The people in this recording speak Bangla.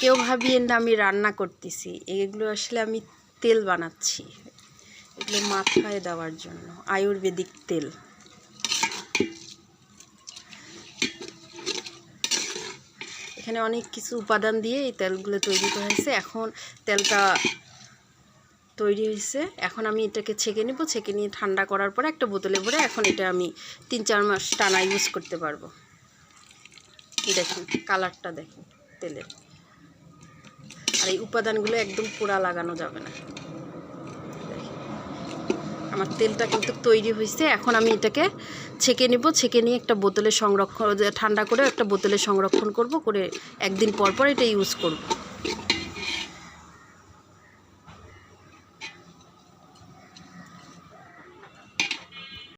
কেউ ভাবিয়েন না আমি রান্না করতেছি। এগুলো আসলে আমি তেল বানাচ্ছি। এগুলো মাথায় দেওয়ার জন্য, আয়ুর্বেদিক তেল। এখানে অনেক কিছু উপাদান দিয়ে এই তেলগুলো তৈরি করা হয়েছে। এখন তেলটা তৈরি হয়েছে। এখন আমি এটাকে ছেঁকে নেব। ছেঁকে নিয়ে ঠান্ডা করার পরে একটা বোতলে ভরে এখন এটা আমি তিন চার মাস টানা ইউজ করতে পারব। দেখুন কালারটা দেখুন, তেলের। আর এই উপাদানগুলো একদম পোড়া লাগানো যাবে না। আমার তেলটা কিন্তু তৈরি হয়েছে। এখন আমি এটাকে ছেঁকে নেব। ছেঁকে নিয়ে একটা বোতলে সংরক্ষণ, ঠান্ডা করে একটা বোতলে সংরক্ষণ করব। করে একদিন পর পর এটা ইউজ করব।